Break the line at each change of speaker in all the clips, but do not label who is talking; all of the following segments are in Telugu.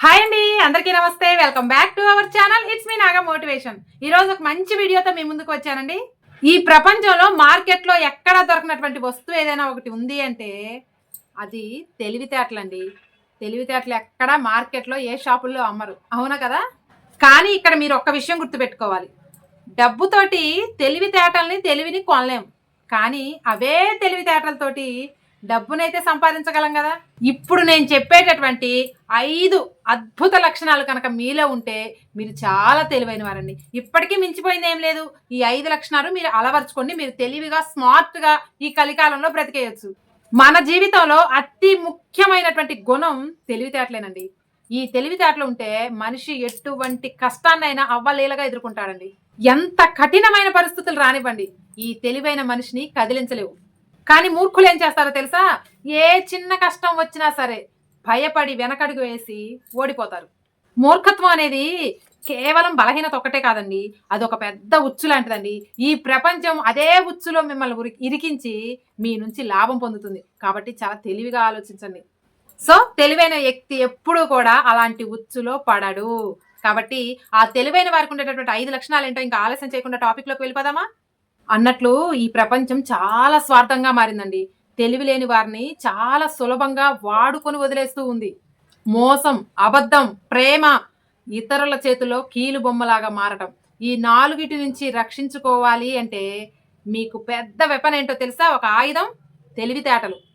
హాయ్ అండి అందరికీ నమస్తే. Welcome back to our channel it's me Naga motivation ఈ రోజు ఒక మంచి వీడియోతో మీ ముందుకు వచ్చానండి. ఈ ప్రపంచంలో మార్కెట్లో ఎక్కడ దొరకనటువంటి వస్తువు ఏదైనా ఒకటి ఉంది అంటే అది తెలివితేటలండి. తెలివితేటలు ఎక్కడ మార్కెట్లో ఏ షాపుల్లో అమ్మరు. అవునా కదా? కానీ ఇక్కడ మీరు ఒక్క విషయం గుర్తుపెట్టుకోవాలి. డబ్బుతోటి తెలివితేటల్ని తెలివిని కొనలేము కానీ అవే తెలివితేటలతోటి డబ్బునైతే సంపాదించగలం కదా? ఇప్పుడు నేను చెప్పేటటువంటి ఐదు అద్భుత లక్షణాలు కనుక మీలో ఉంటే మీరు చాలా తెలివైన వారండి. ఇప్పటికీ మించిపోయింది ఏం లేదు. ఈ ఐదు లక్షణాలు మీరు అలవర్చుకోండి. మీరు తెలివిగా స్మార్ట్గా ఈ కలికాలంలో బ్రతికేయచ్చు. మన జీవితంలో అతి ముఖ్యమైనటువంటి గుణం తెలివితేటలేనండి. ఈ తెలివితేటలు ఉంటే మనిషి ఎటువంటి కష్టాన్నైనా అవ్వలేలగా ఎదుర్కొంటాడండి. ఎంత కఠినమైన పరిస్థితులు రానివ్వండి. ఈ తెలివైన మనిషిని కదిలించలేవు. కానీ మూర్ఖులు ఏం చేస్తారో తెలుసా? ఏ చిన్న కష్టం వచ్చినా సరే భయపడి వెనకడుగు వేసి ఓడిపోతారు. మూర్ఖత్వం అనేది కేవలం బలహీనత ఒక్కటే కాదండి. అది ఒక పెద్ద ఉచ్చు లాంటిదండి. ఈ ప్రపంచం అదే ఉచ్చులో మిమ్మల్ని ఇరికించి మీ నుంచి లాభం పొందుతుంది. కాబట్టి చాలా తెలివిగా ఆలోచించండి. సో తెలివైన వ్యక్తి ఎప్పుడూ కూడా అలాంటి ఉచ్చులో పడడు. కాబట్టి ఆ తెలివైన వారికి ఉండేటటువంటి ఐదు లక్షణాలు ఏంటో ఇంకా ఆలస్యం చేయకుండా టాపిక్లోకి వెళ్ళిపోదామా? అన్నట్లు ఈ ప్రపంచం చాలా స్వార్థంగా మారిందండి. తెలివి లేని వారిని చాలా సులభంగా వాడుకొని వదిలేస్తూ ఉంది. మోసం అబద్ధం ప్రేమ ఇతరుల చేతిలో కీలు బొమ్మలాగా మారటం. ఈ నాలుగిటి నుంచి రక్షించుకోవాలి అంటే మీకు పెద్ద వెపన్ ఏంటో తెలుసా? ఒక ఆయుధం తెలివితేటలు.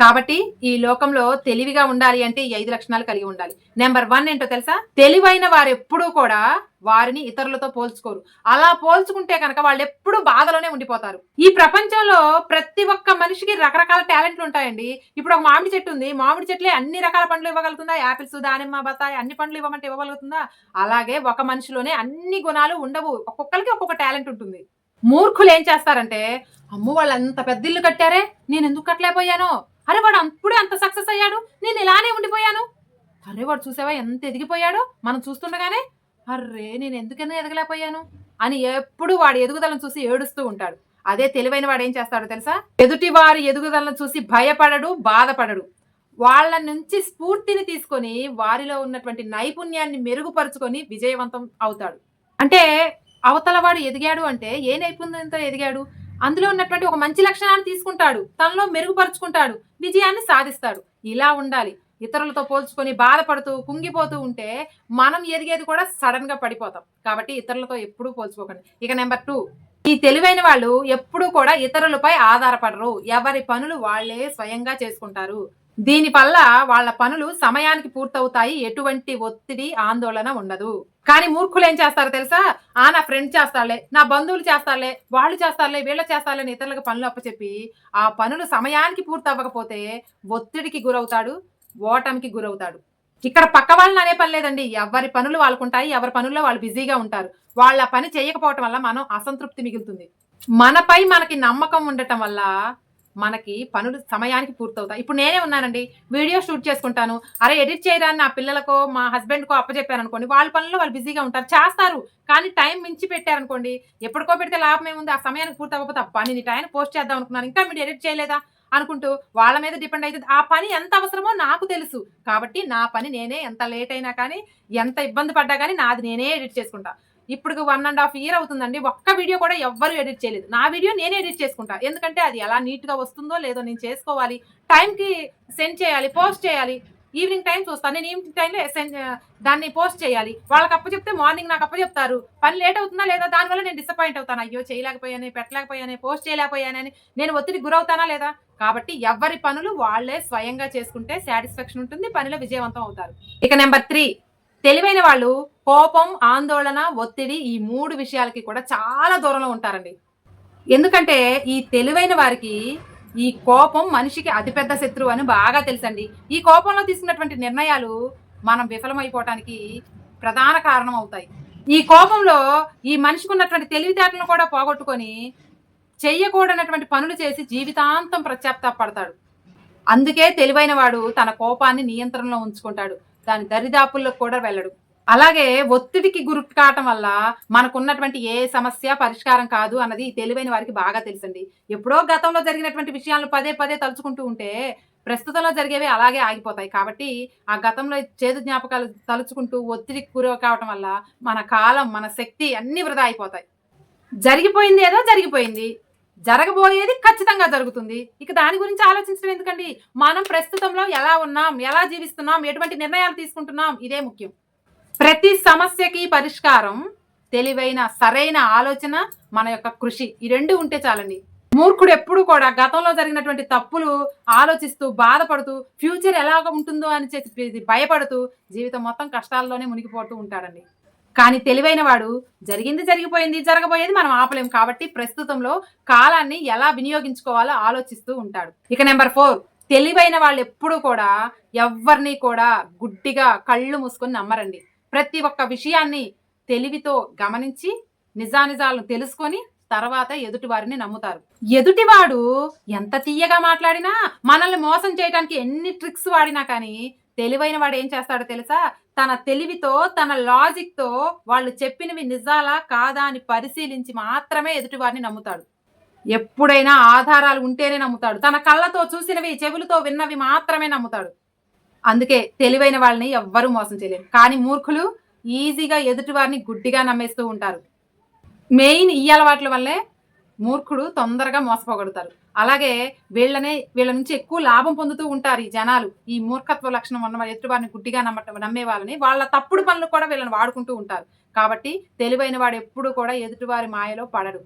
కాబట్టి ఈ లోకంలో తెలివిగా ఉండాలి అంటే ఈ ఐదు లక్షణాలు కలిగి ఉండాలి. నెంబర్ వన్ ఏంటో తెలుసా? తెలివైన వారు ఎప్పుడూ కూడా వారిని ఇతరులతో పోల్చుకోరు. అలా పోల్చుకుంటే కనుక వాళ్ళు ఎప్పుడూ బాధలోనే ఉండిపోతారు. ఈ ప్రపంచంలో ప్రతి ఒక్క మనిషికి రకరకాల టాలెంట్లు ఉంటాయండి. ఇప్పుడు ఒక మామిడి చెట్టు ఉంది. మామిడి చెట్లే అన్ని రకాల పండ్లు ఇవ్వగలుగుతుందా? యాపిల్స్ దానిమ్మ బత్తాయి అన్ని పండ్లు ఇవ్వమంటే ఇవ్వగలుగుతుందా? అలాగే ఒక మనిషిలోనే అన్ని గుణాలు ఉండవు. ఒక్కొక్కరికి ఒక్కొక్క టాలెంట్ ఉంటుంది. మూర్ఖులు ఏం చేస్తారంటే అమ్మ వాళ్ళు అంత పెద్ద ఇల్లు కట్టారే? నేను ఎందుకు కట్టలేకపోయాను? అరే వాడు అప్పుడే అంత సక్సెస్ అయ్యాడు. నేను ఇలానే ఉండిపోయాను. అరే వాడు చూసావా ఎంత ఎదిగిపోయాడో? మనం చూస్తుండగానే అర్రే నేను ఎందుకైనా ఎదగలేకపోయాను? అని ఎప్పుడు వాడి ఎదుగుదలను చూసి ఏడుస్తూ ఉంటాడు. అదే తెలివైన వాడు ఏం చేస్తాడో తెలుసా? ఎదుటి వారి ఎదుగుదలను చూసి భయపడడు బాధపడడు. వాళ్ళ నుంచి స్ఫూర్తిని తీసుకొని వారిలో ఉన్నటువంటి నైపుణ్యాన్ని మెరుగుపరుచుకొని విజయవంతం అవుతాడు. అంటే అవతల వాడు ఎదిగాడు అంటే ఏ నైపుణ్యంతో ఎదిగాడు? అందులో ఉన్నటువంటి ఒక మంచి లక్షణాన్ని తీసుకుంటాడు. తనలో మెరుగుపరుచుకుంటాడు. విజయాన్ని సాధిస్తాడు. ఇలా ఉండాలి. ఇతరులతో పోల్చుకొని బాధపడుతూ కుంగిపోతూ ఉంటే మనం ఎదిగేది కూడా సడన్గా పడిపోతాం. కాబట్టి ఇతరులతో ఎప్పుడూ పోల్చుకోకండి. ఇక నెంబర్ టూ. ఈ తెలివైన వాళ్ళు ఎప్పుడూ కూడా ఇతరులపై ఆధారపడరు. ఎవరి పనులు వాళ్ళే స్వయంగా చేసుకుంటారు. దీని వల్ల వాళ్ళ పనులు సమయానికి పూర్తవుతాయి. ఎటువంటి ఒత్తిడి ఆందోళన ఉండదు. కానీ మూర్ఖులు ఏం చేస్తారో తెలుసా? ఆ నా ఫ్రెండ్ చేస్తారులే నా బంధువులు చేస్తారులే వాళ్ళు చేస్తారులే వీళ్ళు చేస్తారులే అని ఇతరులకు పనులు అప్పచెప్పి ఆ పనులు సమయానికి పూర్తి అవ్వకపోతే ఒత్తిడికి గురవుతాడు ఓటమికి గురవుతాడు. ఇక్కడ పక్క వాళ్ళని అనే పని లేదండి. ఎవరి పనులు వాళ్ళకుంటాయి ఎవరి పనుల్లో వాళ్ళు బిజీగా ఉంటారు. వాళ్ళ పని చేయకపోవటం వల్ల మనం అసంతృప్తి మిగులుతుంది. మనపై మనకి నమ్మకం ఉండటం వల్ల మనకి పనులు సమయానికి పూర్తవుతాయి. ఇప్పుడు నేనే ఉన్నానండి. వీడియో షూట్ చేసుకుంటాను. అరే ఎడిట్ చేయరా అని నా పిల్లలకో మా హస్బెండ్కో అప్పచెప్పాను అనుకోండి వాళ్ళ పనుల్లో వాళ్ళు బిజీగా ఉంటారు. చేస్తారు. కానీ టైం మించి పెట్టారనుకోండి ఎప్పటికో పెడితే లాభం ఏముంది? ఆ సమయానికి పూర్తి అవ్వకపోతే ఆ పని టైం పోస్ట్ చేద్దాం అనుకున్నాను. ఇంకా మీరు ఎడిట్ చేయలేదా? అనుకుంటూ వాళ్ళ మీద డిపెండ్ అవుతుంది. ఆ పని ఎంత అవసరమో నాకు తెలుసు. కాబట్టి నా పని నేనే ఎంత లేట్ అయినా కానీ ఎంత ఇబ్బంది పడ్డా కానీ నాది నేనే ఎడిట్ చేసుకుంటా. ఇప్పుడు వన్ అండ్ హాఫ్ ఇయర్ అవుతుందండి. ఒక్క వీడియో కూడా ఎవ్వరు ఎడిట్ చేయలేదు. నా వీడియో నేనే ఎడిట్ చేసుకుంటా. ఎందుకంటే అది ఎలా నీట్గా వస్తుందో లేదో నేను చేసుకోవాలి. టైంకి సెండ్ చేయాలి పోస్ట్ చేయాలి. ఈవినింగ్ టైం చూస్తాను నేను ఈవినింగ్ టైంలో సెండ్ దాన్ని పోస్ట్ చేయాలి. వాళ్ళకి అప్ప చెప్తే మార్నింగ్ నాకు అప్ప చెప్తారు. పని లేట్ అవుతుందా లేదా? దానివల్ల నేను డిసప్పాయింట్ అవుతాను. అయ్యో చేయలేకపోయాను పెట్టలేకపోయాను పోస్ట్ చేయలేకపోయానని నేను ఒత్తిడి గురవుతానా లేదా? కాబట్టి ఎవరి పనులు వాళ్ళే స్వయంగా చేసుకుంటే సాటిస్ఫాక్షన్ ఉంటుంది పనిలో విజయవంతం అవుతారు. ఇక నెంబర్ త్రీ తెలివైన వాళ్ళు కోపం ఆందోళన ఒత్తిడి ఈ మూడు విషయాలకి కూడా చాలా దూరంలో ఉంటారండి. ఎందుకంటే ఈ తెలివైన వారికి ఈ కోపం మనిషికి అతిపెద్ద శత్రువు అని బాగా తెలుసండి. ఈ కోపంలో తీసుకున్నటువంటి నిర్ణయాలు మనం విఫలమైపోవటానికి ప్రధాన కారణం అవుతాయి. ఈ కోపంలో ఈ మనిషికి ఉన్నటువంటి తెలివితేటలను కూడా పోగొట్టుకొని చెయ్యకూడనటువంటి పనులు చేసి జీవితాంతం ప్రత్యాప్తపడతాడు. అందుకే తెలివైన వాడు తన కోపాన్ని నియంత్రణలో ఉంచుకుంటాడు. దాని దరిదాపుల్లో కూడా వెళ్ళడు. అలాగే ఒత్తిడికి గురి కావటం వల్ల మనకున్నటువంటి ఏ సమస్య పరిష్కారం కాదు అన్నది తెలివైన వారికి బాగా తెలుసండి. ఎప్పుడో గతంలో జరిగినటువంటి విషయాలను పదే పదే తలుచుకుంటూ ఉంటే ప్రస్తుతంలో జరిగేవి అలాగే ఆగిపోతాయి. కాబట్టి ఆ గతంలో చేదు జ్ఞాపకాలు తలుచుకుంటూ ఒత్తిడికి గురి కావటం వల్ల మన కాలం మన శక్తి అన్ని వృధా అయిపోతాయి. జరిగిపోయింది ఏదో జరిగిపోయింది. జరగబోయేది ఖచ్చితంగా జరుగుతుంది. ఇక దాని గురించి ఆలోచించడం ఎందుకండి? మనం ప్రస్తుతంలో ఎలా ఉన్నాం? ఎలా జీవిస్తున్నాం? ఎటువంటి నిర్ణయాలు తీసుకుంటున్నాం? ఇదే ముఖ్యం. ప్రతి సమస్యకి పరిష్కారం తెలివైన సరైన ఆలోచన మన యొక్క కృషి. ఈ రెండు ఉంటే చాలండి. మూర్ఖుడు ఎప్పుడు కూడా గతంలో జరిగినటువంటి తప్పులు ఆలోచిస్తూ బాధపడుతూ ఫ్యూచర్ ఎలాగ ఉంటుందో అని చెప్పి భయపడుతూ జీవితం మొత్తం కష్టాల్లోనే మునిగిపోతూ ఉంటాడండి. కానీ తెలివైన వాడు జరిగింది జరిగిపోయింది జరగబోయేది మనం ఆపలేం కాబట్టి ప్రస్తుతంలో కాలాన్ని ఎలా వినియోగించుకోవాలో ఆలోచిస్తూ ఉంటాడు. ఇక నెంబర్ ఫోర్ తెలివైన వాళ్ళు ఎప్పుడూ కూడా ఎవరిని కూడా గుడ్డిగా కళ్ళు మూసుకొని నమ్మరండి. ప్రతి ఒక్క విషయాన్ని తెలివితో గమనించి నిజానిజాలను తెలుసుకొని తర్వాత ఎదుటి వారిని నమ్ముతారు. ఎదుటివాడు ఎంత తీయగా మాట్లాడినా మనల్ని మోసం చేయడానికి ఎన్ని ట్రిక్స్ వాడినా కానీ తెలివైన వాడు ఏం చేస్తాడో తెలుసా? తన తెలివితో తన లాజిక్తో వాళ్ళు చెప్పినవి నిజాలా కాదా అని పరిశీలించి మాత్రమే ఎదుటివారిని నమ్ముతాడు. ఎప్పుడైనా ఆధారాలు ఉంటేనే నమ్ముతాడు. తన కళ్ళతో చూసినవి చెవులతో విన్నవి మాత్రమే నమ్ముతాడు. అందుకే తెలివైన వాళ్ళని ఎవ్వరూ మోసం చేయలేరు. కానీ మూర్ఖులు ఈజీగా ఎదుటివారిని గుడ్డిగా నమ్మేస్తూ ఉంటారు. మెయిన్ ఈ అలవాట్ల వల్లే మూర్ఖుడు తొందరగా మోసపోగలుగుతారు. అలాగే వీళ్ళనే వీళ్ళ నుంచి ఎక్కువ లాభం పొందుతూ ఉంటారు ఈ జనాలు. ఈ మూర్ఖత్వ లక్షణం ఉన్న ఎదుటివారిని గుడ్డిగా నమ్మటం నమ్మే వాళ్ళని వాళ్ళ తప్పుడు పనులు కూడా వీళ్ళని వాడుకుంటూ ఉంటారు. కాబట్టి తెలివైన వాడు ఎప్పుడు కూడా ఎదుటివారి మాయలో పడడు.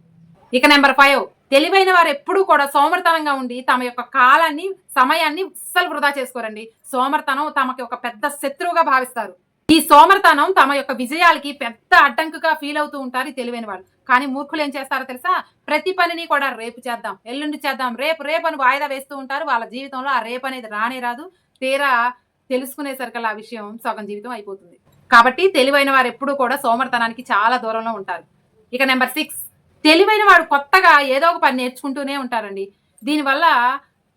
ఇక నెంబర్ ఫైవ్. తెలివైన వారు ఎప్పుడూ కూడా సోమర్తనంగా ఉండి తమ యొక్క కాలాన్ని సమయాన్ని అస్సలు వృధా చేసుకోరండి. సోమర్తనం తమకి ఒక పెద్ద శత్రువుగా భావిస్తారు. ఈ సోమరతనం తమ యొక్క విజయాలకి పెద్ద అడ్డంకుగా ఫీల్ అవుతూ ఉంటారు తెలివైన వాళ్ళు. కానీ మూర్ఖులు ఏం చేస్తారో తెలుసా? ప్రతి పనిని కూడా రేపు చేద్దాం ఎల్లుండి చేద్దాం రేపు రేపు అని వాయిదా వేస్తూ ఉంటారు. వాళ్ళ జీవితంలో ఆ రేపు అనేది రానే రాదు. తీరా తెలుసుకునేసరికల్లా ఆ విషయం సగం జీవితం అయిపోతుంది. కాబట్టి తెలివైన వారు ఎప్పుడూ కూడా సోమరతనానికి చాలా దూరంలో ఉంటారు. ఇక నెంబర్ సిక్స్ తెలివైన వాడు కొత్తగా ఏదో ఒక పని నేర్చుకుంటూనే ఉంటారండి. దీనివల్ల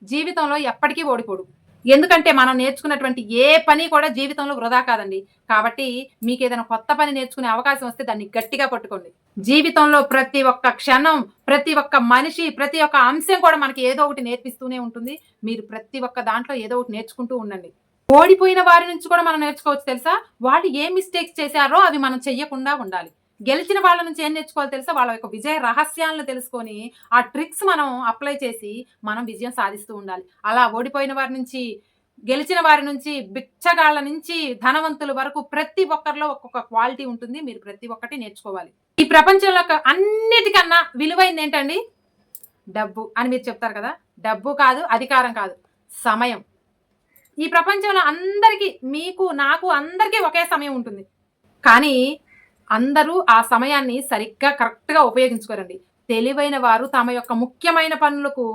జీవితంలో ఎప్పటికీ ఓడిపోడు. ఎందుకంటే మనం నేర్చుకున్నటువంటి ఏ పని కూడా జీవితంలో వృధా కాదండి. కాబట్టి మీకు ఏదైనా కొత్త పని నేర్చుకునే అవకాశం వస్తే దాన్ని గట్టిగా పట్టుకోండి. జీవితంలో ప్రతి ఒక్క క్షణం ప్రతి ఒక్క మనిషి ప్రతి ఒక్క అంశం కూడా మనకి ఏదో ఒకటి నేర్పిస్తూనే ఉంటుంది. మీరు ప్రతి ఒక్క దాంట్లో ఏదో ఒకటి నేర్చుకుంటూ ఉండండి. ఓడిపోయిన వారి నుంచి కూడా మనం నేర్చుకోవచ్చు తెలుసా? వాళ్ళు ఏ మిస్టేక్స్ చేశారో అవి మనం చెయ్యకుండా ఉండాలి. గెలిచిన వాళ్ళ నుంచి ఏం నేర్చుకోవాలో తెలుసా? వాళ్ళ యొక్క విజయ రహస్యాలను తెలుసుకొని ఆ ట్రిక్స్ మనం అప్లై చేసి మనం విజయం సాధిస్తూ ఉండాలి. అలా ఓడిపోయిన వారి నుంచి గెలిచిన వారి నుంచి బిచ్చగాళ్ళ నుంచి ధనవంతుల వరకు ప్రతి ఒక్కరిలో ఒక్కొక్క క్వాలిటీ ఉంటుంది. మీరు ప్రతి ఒక్కటి నేర్చుకోవాలి. ఈ ప్రపంచంలో అన్నిటికన్నా విలువైంది ఏంటండి? డబ్బు అని మీరు చెప్తారు కదా? డబ్బు కాదు అధికారం కాదు సమయం. ఈ ప్రపంచంలో అందరికీ మీకు నాకు అందరికీ ఒకే సమయం ఉంటుంది. కానీ అందరూ ఆ సమయాన్ని సరిగ్గా కరెక్ట్గా ఉపయోగించుకోరండి. తెలివైన వారు తమ యొక్క ముఖ్యమైన పనులకు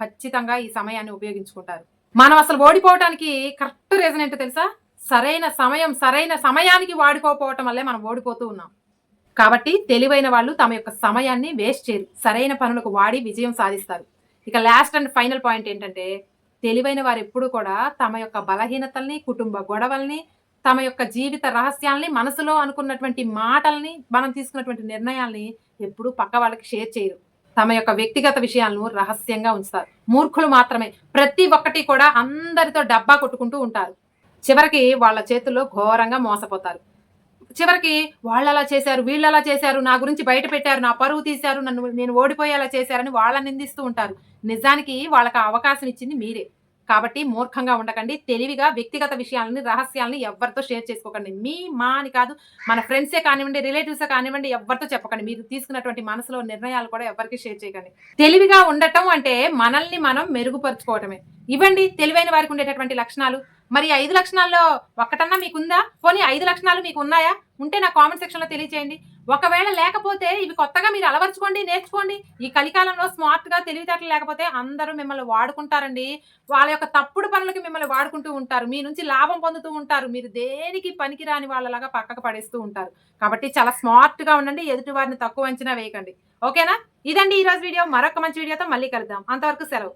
ఖచ్చితంగా ఈ సమయాన్ని ఉపయోగించుకుంటారు. మనం అసలు ఓడిపోవటానికి కరెక్ట్ రీజన్ ఏంటో తెలుసా? సరైన సమయం సరైన సమయానికి వాడుకోకపోవటం వల్లే మనం ఓడిపోతూ ఉన్నాం. కాబట్టి తెలివైన వాళ్ళు తమ యొక్క సమయాన్ని వేస్ట్ చేయరు. సరైన పనులకు వాడి విజయం సాధిస్తారు. ఇక లాస్ట్ అండ్ ఫైనల్ పాయింట్ ఏంటంటే తెలివైన వారు ఎప్పుడు కూడా తమ యొక్క బలహీనతల్ని కుటుంబ గొడవల్ని తమ యొక్క జీవిత రహస్యాల్ని మనసులో అనుకున్నటువంటి మాటల్ని మనం తీసుకున్నటువంటి నిర్ణయాల్ని ఎప్పుడూ పక్క వాళ్ళకి షేర్ చేయరు. తమ యొక్క వ్యక్తిగత విషయాలను రహస్యంగా ఉంచుతారు. మూర్ఖులు మాత్రమే. ప్రతి ఒక్కటి కూడా అందరితో డబ్బా కొట్టుకుంటూ ఉంటారు. చివరికి వాళ్ళ చేతుల్లో ఘోరంగా మోసపోతారు. చివరికి వాళ్ళు అలా చేశారు వీళ్ళు అలా చేశారు నా గురించి బయట పెట్టారు నా పరువు తీశారు నన్ను నేను ఓడిపోయేలా చేశారని వాళ్ళని నిందిస్తూ ఉంటారు. నిజానికి వాళ్ళకి అవకాశం ఇచ్చింది మీరే. కాబట్టి మూర్ఖంగా ఉండకండి. తెలివిగా వ్యక్తిగత విషయాలని రహస్యాలని ఎవరితో షేర్ చేసుకోకండి. మీ మా అని కాదు మన ఫ్రెండ్సే కానివ్వండి రిలేటివ్సే కానివ్వండి ఎవరితో చెప్పకండి. మీరు తీసుకున్నటువంటి మనసులో నిర్ణయాలు కూడా ఎవరికి షేర్ చేయకండి. తెలివిగా ఉండటం అంటే మనల్ని మనం మెరుగుపరుచుకోవటమే. ఇవ్వండి తెలివైన వారికి ఉండేటటువంటి లక్షణాలు. మరి ఐదు లక్షణాల్లో ఒక్కటన్నా మీకు ఉందా పోనీ ఐదు లక్షణాలు మీకు ఉన్నాయా? ఉంటే నా కామెంట్ సెక్షన్లో తెలియచేయండి. ఒకవేళ లేకపోతే ఇవి కొత్తగా మీరు అలవర్చుకోండి నేర్చుకోండి. ఈ కలికాలంలో స్మార్ట్గా తెలివితేటలు లేకపోతే అందరూ మిమ్మల్ని వాడుకుంటారండి. వాళ్ళ యొక్క తప్పుడు పనులకి మిమ్మల్ని వాడుకుంటూ ఉంటారు. మీ నుంచి లాభం పొందుతూ ఉంటారు. మీరు దేనికి పనికిరాని వాళ్ళలాగా పక్కకు పడేస్తూ ఉంటారు. కాబట్టి చాలా స్మార్ట్గా ఉండండి. ఎదుటి వారిని తక్కువ అంచనా వేయకండి. ఓకేనా? ఇదండి ఈ రోజు వీడియో. మరొక మంచి వీడియోతో మళ్ళీ కలుద్దాం. అంతవరకు సెలవు.